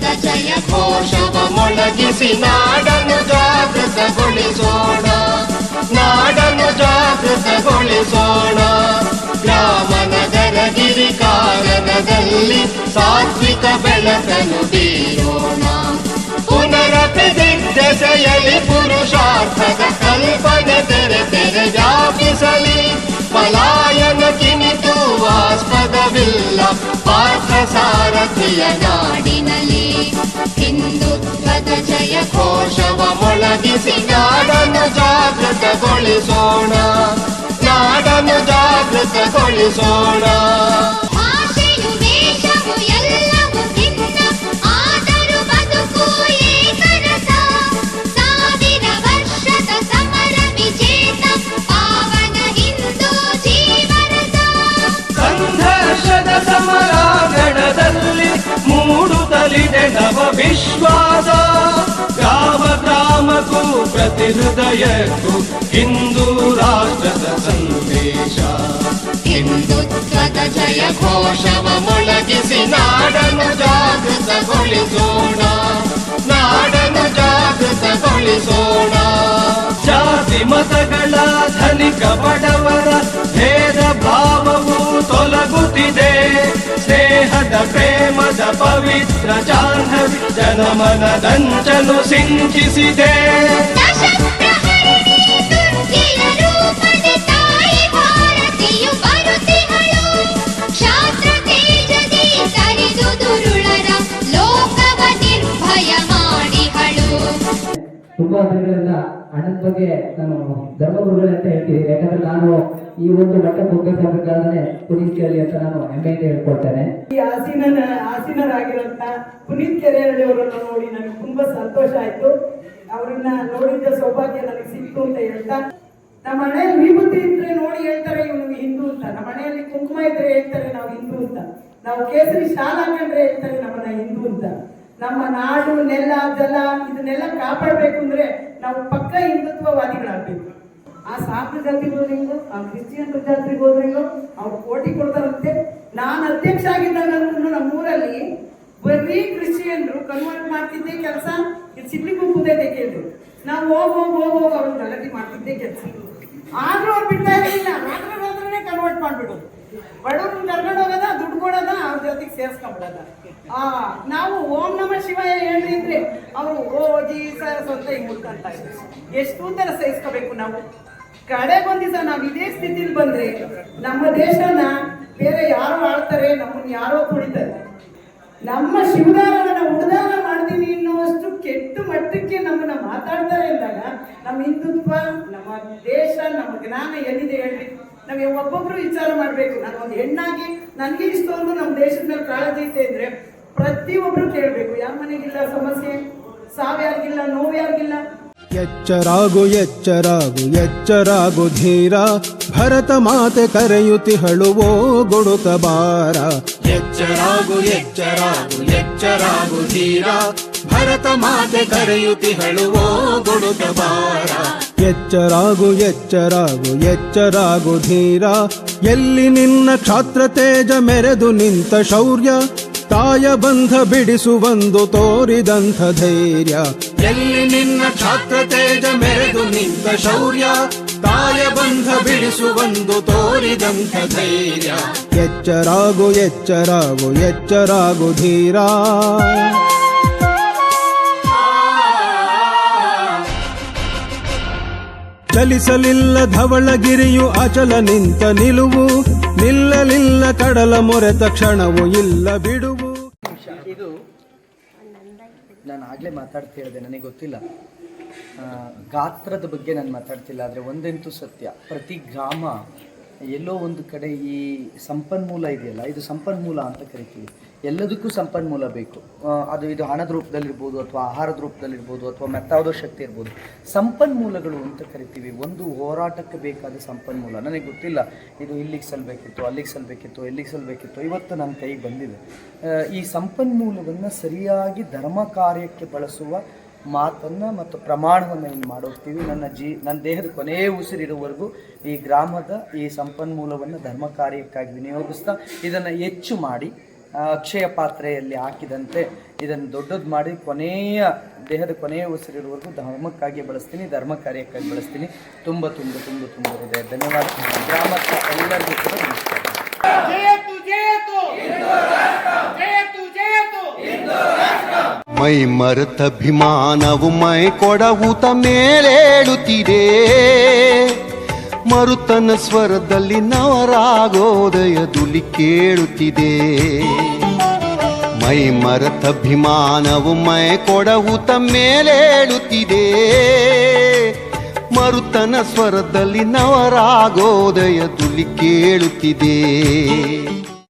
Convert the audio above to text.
ಹಿಂದುತ್ವದ ಜಯ ಘೋಷವ ಮೊಳಗಿಸಿ ನಾಡನ್ನು ಜಾಗೃತಗೊಳಿಸೋಣ ನಾಡನ್ನು ಜಾಗೃತಗೊಳಿಸೋಣ ಗ್ರಾಮ ನಗರ ಗಿರಿ ಕಾರಣದಲ್ಲಿ ಸಾತ್ವಿಕ ಬೆಳಕನ್ನು ಬೀರೋಣ ಪುನರಪಿದಿದ್ದೆಸೆಯಲಿ ಪುರುಷಾರ್ಥದ ಕಲ್ಪನೆ ತೆರೆ ತೆರೆ ವ್ಯಾಪಿಸಲಿ ಪಲಾಯನ ಕಿಮಿತು ಆಸ್ಪದವಿಲ್ಲ ಪಾರ್ಥ ಸಾರಥಿಯ ನಾಡಿನಲ್ಲಿ ಹಿಂದುತ್ವದ ಜಯ ಘೋಷವ ಮೊಳಗಿಸಿ ನಾಡನ್ನು ಜಾಗೃತಗೊಳಿಸೋಣ ನಾಡನ್ನು ಜಾಗೃತಗೊಳಿಸೋಣ ವಿಶ್ವಾಸ ಗ್ರಾಮ ಗ್ರಾಮಕ್ಕೂ ಪ್ರತಿ ಹೃದಯಕ್ಕೂ ಹಿಂದೂ ರಾಷ್ಟ್ರದ ಸಂದೇಶ ಹಿಂದುತ್ವದ ಜಯ ಘೋಷವ ಮೊಳಗಿಸಿ ನಾಡನ್ನು ಪ್ರೇಮದ ಪವಿತ್ರ ಜಾಹ್ನವಿ ಜನಮನದಂಚನು ಸಿಂಚಿಸಿದೆ. ತುಂಬಾ ದಿನಗಳಿಂದ ಅಣ್ಣನ ಬಗ್ಗೆ ನಾನು ಧರ್ಮಗುರುಗಳೇ ಅಂತ ಹೇಳ್ತೀನಿ. ಯಾಕಂದ್ರೆ ನಾನು ಈ ಒಂದು ಮಟ್ಟಕ್ಕೆ ಹೋಗ್ಬೇಕಾದ್ರೆ ಪುನೀತ್ ಕೇಳಿ ಅಂತ ನಾನು ಹೆಮ್ಮೆಯಿಂದ ಹೇಳ್ಕೊಳ್ತೇನೆ. ಈ ಆಸೀನ ಆಸೀನರಾಗಿರುವಂತ ಪುನೀತ್ ಕೆರೆ ಅವರನ್ನ ನೋಡಿ ನನಗೆ ತುಂಬಾ ಸಂತೋಷ ಆಯ್ತು. ಅವರನ್ನ ನೋಡಿದ್ದ ಸೌಭಾಗ್ಯ ನನಗೆ ಸಿಕ್ತು ಅಂತ ಹೇಳ್ತಾ. ನಮ್ಮ ಮನೆಯಲ್ಲಿ ವಿಭೂತಿ ಇದ್ರೆ ನೋಡಿ ಹೇಳ್ತಾರೆ ಇವನು ಹಿಂದೂ ಅಂತ. ನಮ್ಮ ಮನೆಯಲ್ಲಿ ಕುಂಕುಮ ಇದ್ರೆ ಹೇಳ್ತಾರೆ ನಾವು ಹಿಂದೂ ಅಂತ. ನಾವು ಕೇಸರಿ ಶಾಲಾ ಕಂಡ್ರೆ ಹೇಳ್ತಾರೆ ನಮ್ಮನ್ನ ಹಿಂದೂ ಅಂತ. ನಮ್ಮ ನಾಡು, ನೆಲ, ಜಲ, ಇದನ್ನೆಲ್ಲ ಕಾಪಾಡಬೇಕು ಅಂದ್ರೆ ನಾವು ಪಕ್ಕ ಹಿಂದುತ್ವವಾದಿಗಳಾಗಬೇಕು. ಆ ಸಾಕು ಜಾತಿಗೆ ಆ ಕ್ರಿಶ್ಚಿಯನ್ ಜಾತಿಗೆ ಹೋದ್ರಿಂಗೋ ಅವ್ರು ಕೋಟಿ ಕೊಡ್ತಾರಂತೆ. ನಾನು ಅಧ್ಯಕ್ಷ ಆಗಿದ್ದಾಗ ನಮ್ಮೂರಲ್ಲಿ ಬರೀ ಕ್ರಿಶ್ಚಿಯನ್ರು, ಕನ್ವರ್ಟ್ ಮಾಡ್ತಿದ್ದೆ ಕೆಲಸ ಸಿಡ್ಲಿ ಕುಂಕುದೈತೆ ಕೇಳಿದ್ರು ನಾವು ಹೋಗ್ ಹೋಗ್ ಹೋಗ್ ಹೋಗ್ ಅವ್ರು ಗಲಾಟೆ ಮಾಡ್ತಿದ್ದೆ ಕೆಲಸ. ಆದ್ರೂ ಅವ್ರು ಬಿಡ್ತಾ ಇರಲಿಲ್ಲ. ರಾತ್ರಿ ರಾತ್ರಿನೇ ಕನ್ವರ್ಟ್ ಮಾಡ್ಬಿಡೋದು ಬಡವ್ರನ್ನ ಕರ್ಕೊಂಡು ಜೊತೆಗೆ ಸೇರ್ಸ್ಕೊಂಡ್ಬಿಡೋದ. ಆ, ನಾವು ಓಂ ನಮ ಶಿವಾಯ ಹೇಳಿದ್ರೆ ಅವರು, ಓ ಜೀಸಸ್ ಅಂತ ಹಿಂಗ್ ಮುಟ್ಕೊಂತ ಇದ್ರು. ಎಷ್ಟು ತರ ಸಹಿಸ್ಕೋಬೇಕು ನಾವು? ಕಡೆ ಬಂದಿದ್ದ ದಿವಸ ನಾವು ಇದೇ ಸ್ಥಿತಿಲಿ ಬಂದ್ರೆ ನಮ್ಮ ದೇಶನ ಬೇರೆ ಯಾರು ಆಳ್ತಾರೆ ನಮ್ಮನ್ನ ಯಾರೋ ತುಳಿತಾರೆ. ನಮ್ಮ ಶಿವದಾರನ ಉಡದಾನ ಮಾಡ್ತೀನಿ ಅನ್ನೋಷ್ಟು ಕೆಟ್ಟ ಮಟ್ಟಕ್ಕೆ ನಮ್ಮನ್ನ ಮಾತಾಡ್ತಾರೆ ಅಂದಾಗ, ನಮ್ಮ ಹಿಂದುತ್ವ, ನಮ್ಮ ದೇಶ, ನಮ್ಮ ಜ್ಞಾನ ಎಲ್ಲಿದೆ ಹೇಳ್ರಿ? ನಾವ್ ಒಬ್ಬೊಬ್ರು ವಿಚಾರ ಮಾಡಬೇಕು. ನಾನು ಒಂದು ಹೆಣ್ಣಾಗಿ ನನಗೆ ಇಷ್ಟೊಂದು ನಮ್ಮ ದೇಶದ ಮೇಲೆ ಕಾಳಜಿ ಐತೆ ಅಂದರೆ ಪ್ರತಿಯೊಬ್ಬರು ಕೇಳಬೇಕು. ಯಾರ ಮನೆಗಿಲ್ಲ, ಸಮಸ್ಯೆ? ಸಾವು ಯಾರಿಗಿಲ್ಲ, ನೋವು ಯಾರಿಗಿಲ್ಲ? ಎಚ್ಚರಾಗು ಎಚ್ಚರಾಗು ಎಚ್ಚರಾಗು ಧೀರ. ಭರತ ಮಾತೆ ಕರೆಯುತ್ತಿಹಳುವೋ ಗುಡುಕ ಬಾರ ಎಚ್ಚರಾಗು ಎಚ್ಚರಾಗು ಎಚ್ಚರಾಗು ಧೀರ. ಭರತ ಮಾತೆ ಕರೆಯುತ್ತಿಹಳುವೋ ಗುಡುಕ ಬಾರ ಎಚ್ಚರಾಗು ಎಚ್ಚರಾಗು ಎಚ್ಚರಾಗು ಧೀರ. ಎಲ್ಲಿ ನಿನ್ನ ಕ್ಷಾತ್ರ ತೇಜ ಮೆರೆದು ನಿಂತ ಶೌರ್ಯ, ತಾಯ ಬಂಧ ಬಿಡಿಸುವಂದು ತೋರಿದಂಥ ಧೈರ್ಯ. ಎಲ್ಲಿ ನಿನ್ನ ಕ್ಷಾತ್ರ ತೇಜ ಮೆರೆದು ನಿಂತ ಶೌರ್ಯ, ತಾಯ ಬಂಧ ಬಿಡಿಸುವಂದು ತೋರಿದಂಥ ಧೈರ್ಯ. ಎಚ್ಚರಾಗು ಎಚ್ಚರಾಗು ಎಚ್ಚರಾಗು ಧೀರ. ಚಲಿಸಲಿಲ್ಲ ಧವಳಗಿರಿಯು, ಅಚಲ ನಿಂತ ನಿಲುವು. ನಿಲ್ಲಲಿಲ್ಲ ಕಡಲ ಮೊರೆತ ಕ್ಷಣವು ಇಲ್ಲ ಬಿಡುವು. ಇದು ನಾನು ಆಗಲೇ ಹೇಳಿದೆ ನನಗೆ ಗೊತ್ತಿಲ್ಲ. ಗಾತ್ರದ ಬಗ್ಗೆ ನಾನು ಮಾತಾಡ್ತಿಲ್ಲ, ಆದರೆ ಒಂದಂತೂ ಸತ್ಯ. ಪ್ರತಿ ಗ್ರಾಮ ಎಲ್ಲೋ ಒಂದು ಕಡೆ ಈ ಸಂಪನ್ಮೂಲ ಇದೆಯಲ್ಲ, ಇದು ಸಂಪನ್ಮೂಲ ಅಂತ ಕರಿತೀವಿ. ಎಲ್ಲದಕ್ಕೂ ಸಂಪನ್ಮೂಲ ಬೇಕು. ಅದು ಇದು ಹಣದ ರೂಪದಲ್ಲಿರ್ಬೋದು ಅಥವಾ ಆಹಾರದ ರೂಪದಲ್ಲಿರ್ಬೋದು ಅಥವಾ ಮೆತ್ತಾವುದೋ ಶಕ್ತಿ ಇರ್ಬೋದು. ಸಂಪನ್ಮೂಲಗಳು ಅಂತ ಕರಿತೀವಿ. ಒಂದು ಹೋರಾಟಕ್ಕೆ ಬೇಕಾದ ಸಂಪನ್ಮೂಲ. ನನಗೆ ಗೊತ್ತಿಲ್ಲ, ಇದು ಇಲ್ಲಿಗೆ ಸಲ್ಲಬೇಕಿತ್ತು ಅಲ್ಲಿಗೆ ಸಲ್ಲಬೇಕಿತ್ತು ಎಲ್ಲಿಗೆ ಸಲ್ಲಬೇಕಿತ್ತು ಇವತ್ತು ನನ್ನ ಕೈಗೆ ಬಂದಿದೆ. ಈ ಸಂಪನ್ಮೂಲವನ್ನು ಸರಿಯಾಗಿ ಧರ್ಮ ಕಾರ್ಯಕ್ಕೆ ಬಳಸುವ ಮಾತನ್ನು ಮತ್ತು ಪ್ರಮಾಣವನ್ನು ಇಲ್ಲಿ ಮಾಡೋಗ್ತೀವಿ ನನ್ನ ಜೀ, ನನ್ನ ದೇಹದ ಕೊನೆಯ ಉಸಿರಿರುವವರೆಗೂ ಈ ಗ್ರಾಮದ ಈ ಸಂಪನ್ಮೂಲವನ್ನು ಧರ್ಮ ಕಾರ್ಯಕ್ಕಾಗಿ ವಿನಿಯೋಗಿಸ್ತಾ ಇದನ್ನು ಹೆಚ್ಚು ಮಾಡಿ ಅಕ್ಷಯ ಪಾತ್ರೆಯಲ್ಲಿ ಹಾಕಿದಂತೆ ಇದನ್ನು ದೊಡ್ಡದು ಮಾಡಿ ಕೊನೆಯ, ದೇಹದ ಕೊನೆಯ ಉಸಿರಿರುವವರೆಗೂ ಧರ್ಮಕ್ಕಾಗಿ ಬಳಸ್ತೀನಿ, ಧರ್ಮ ಕಾರ್ಯಕ್ಕಾಗಿ ಬಳಸ್ತೀನಿ. ತುಂಬ ತುಂಬ ತುಂಬ ತುಂಬ ಇದೆ. ಧನ್ಯವಾದ. ಗ್ರಾಮಕ್ಕೆ ಎಲ್ಲರಿಗೂ ಕೂಡ ಮೈ ಮರೆತಭಿಮಾನವು ಮೈ ಕೊಡವುತ ಮೇಲೇಳುತ್ತಿದೆ. ಮರುತನ ಸ್ವರದಲ್ಲಿ ನವರಾಗೋದಯ ದುಲಿ ಕೇಳುತ್ತಿದೆ. ಮೈ ಮರೆತಭಿಮಾನವು ಮೈ ಕೊಡವುತ ಮೇಲೇಳುತ್ತಿದೆ. ಮರುತನ ಸ್ವರದಲ್ಲಿ ನವರಾಗೋದಯ ದುಲಿ ಕೇಳುತ್ತಿದೆ.